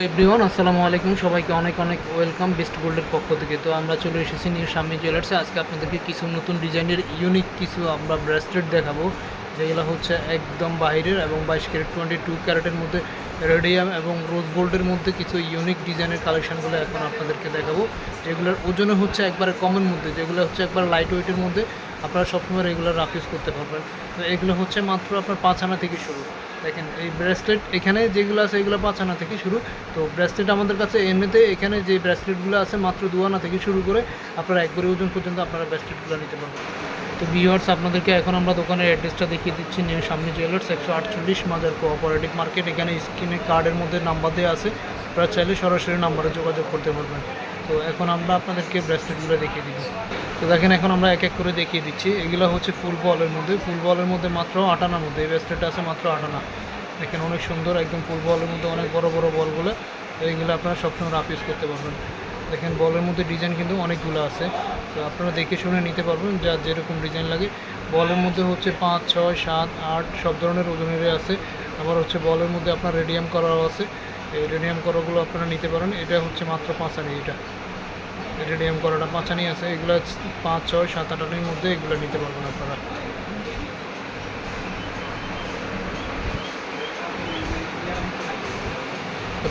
Everyone, আসসালামু আলাইকুম। সবাইকে অনেক অনেক ওয়েলকাম বেস্ট গোল্ডের পক্ষ থেকে। তো আমরা চলে এসেছি নিউ স্বামী জুয়েলার্সে। আজকে আপনাদেরকে কিছু নতুন ডিজাইনের ইউনিক কিছু আমরা ব্রেসলেট দেখাবো। যেগুলো হচ্ছে একদম বাইরের এবং বাইশ ক্যারেট টোয়েন্টি টু ক্যারেটের মধ্যে রেডিয়াম এবং রোজ গোল্ডের মধ্যে কিছু ইউনিক ডিজাইনের কালেকশনগুলো এখন আপনাদেরকে দেখাবো। যেগুলোর ওজনে হচ্ছে একবারে কমের মধ্যে, যেগুলো হচ্ছে একবার লাইট ওয়েটের মধ্যে আপনারা সবসময় রেগুলার রাফ ইউজ করতে পারবেন। তো এগুলো হচ্ছে মাত্র আপনার পাঁচ আনা থেকে শুরু। দেখেন, এই ব্রেসলেট এখানে যেগুলো আছে এগুলো পাঁচ আনা থেকে শুরু। তো ব্রেসলেট আমাদের কাছে এমনিতে এখানে যে ব্রেসলেটগুলো আছে মাত্র দু আনা থেকে শুরু করে আপনারা একবারে ওজন পর্যন্ত আপনারা ব্রেসলেটগুলো নিতে পারবেন। তো ভিউয়ার্স আপনাদেরকে এখন আমরা দোকানের অ্যাড্রেসটা দেখিয়ে দিচ্ছি নিউ সামনে জুয়েলার্স একশো আটচল্লিশ মাজার কোঅপারেটিভ মার্কেট এখানে স্ক্রিনে কার্ডের মধ্যে নাম্বার দেওয়া আছে। আপনারা চাইলে সরাসরি নাম্বারে যোগাযোগ করতে পারবেন। তো এখন আমরা আপনাদেরকে ব্রেসলেটগুলো দেখিয়ে দিচ্ছি। তো দেখেন, এখন আমরা এক এক করে দেখিয়ে দিচ্ছি। এগুলো হচ্ছে ফুল বলের মধ্যে। ফুল বলের মধ্যে মাত্র আটানার মধ্যে। এই ব্রেসলেটটা আছে মাত্র আটানা। দেখেন, অনেক সুন্দর, একদম ফুল বলের মধ্যে অনেক বড় বড় বলগুলো এইগুলো আপনারা সবসময় রাফ ইউজ করতে পারবেন। দেখেন বলের মধ্যে ডিজাইন কিন্তু অনেকগুলো আছে। তো আপনারা দেখে শুনে নিতে পারবেন যার যেরকম ডিজাইন লাগে। বলের মধ্যে হচ্ছে পাঁচ, ছয়, সাত, আট, সব ধরনের ওজনেরই আছে। আবার হচ্ছে বলের মধ্যে আপনার রেডিয়াম করাও আছে। এই রেডিয়াম করাগুলো আপনারা নিতে পারেন। এটা হচ্ছে মাত্র পাঁচানি এটা। রেডিয়াম করাটা পাঁচানি আছে। এগুলো পাঁচ, ছয়, সাত, আট, আটের মধ্যে এগুলো নিতে পারবেন আপনারা।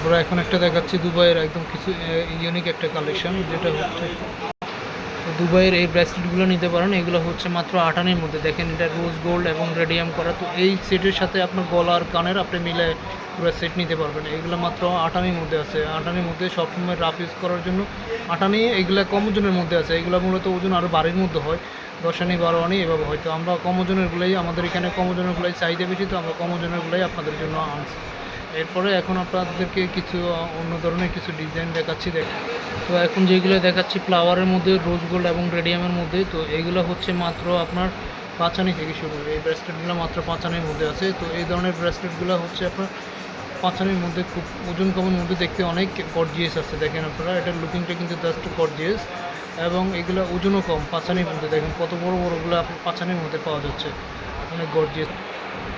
তারপরে এখন একটা দেখাচ্ছি দুবাইয়ের একদম কিছু ইউনিক একটা কালেকশন যেটা হচ্ছে দুবাইয়ের এই ব্রেসলেটগুলো নিতে পারেন। এগুলো হচ্ছে মাত্র আটানির মধ্যে। দেখেন এটা রোজ গোল্ড এবং রেডিয়াম করা। তো এই সেটের সাথে আপনার গলা আর কানের আপনি মিলে পুরো সেট নিতে পারবেন। এগুলো মাত্র আটানির মধ্যে আছে। আটানির মধ্যে সবসময় রাফ ইউজ করার জন্য আটানি এগুলো কম ওজনের মধ্যে আছে। এগুলো মূলত ওজন আরও বাড়ির মধ্যে হয়। দশ আনি, বারো আনি, এভাবে হয়তো আমরা কম ওজনেরগুলোই আমাদের এখানে কম ওজনেরগুলোই চাহিদা বেশি, তো আমরা কম ওজনেরগুলোই আপনাদের জন্য আনছি। এরপরে এখন আপনাদেরকে কিছু অন্য ধরনের কিছু ডিজাইন দেখাচ্ছি, দেখ। তো এখন যেগুলো দেখাচ্ছি ফ্লাওয়ারের মধ্যে রোজ গোল্ড এবং রেডিয়ামের মধ্যে, তো এগুলো হচ্ছে মাত্র আপনার পাঁচানি থেকে শুরু এই ব্রেসলেটগুলো মাত্র পাঁচানির মধ্যে আছে। তো এই ধরনের ব্রেসলেটগুলো হচ্ছে আপনার পাঁচানির মধ্যে খুব ওজন কমের মধ্যে দেখতে অনেক গর্জিয়াস আছে, দেখেন আপনারা। এটার লুকিংটা কিন্তু জাস্ট গর্জিয়াস এবং এগুলো ওজনও কম, পাঁচানির মধ্যে। দেখেন কত বড় বড়গুলো আপনার পাঁচানির মধ্যে পাওয়া যাচ্ছে। অনেক গর্জিয়াস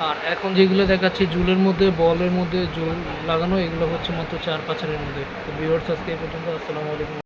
আর এখন যেগুলো দেখাচ্ছি, জুলের মধ্যে, বলের মধ্যে জুল লাগানো, এগুলো হচ্ছে মাত্র চার পাঁচারের মধ্যে। তো বিওর্স আজকে এই পর্যন্ত, আসসালামু আলাইকুম।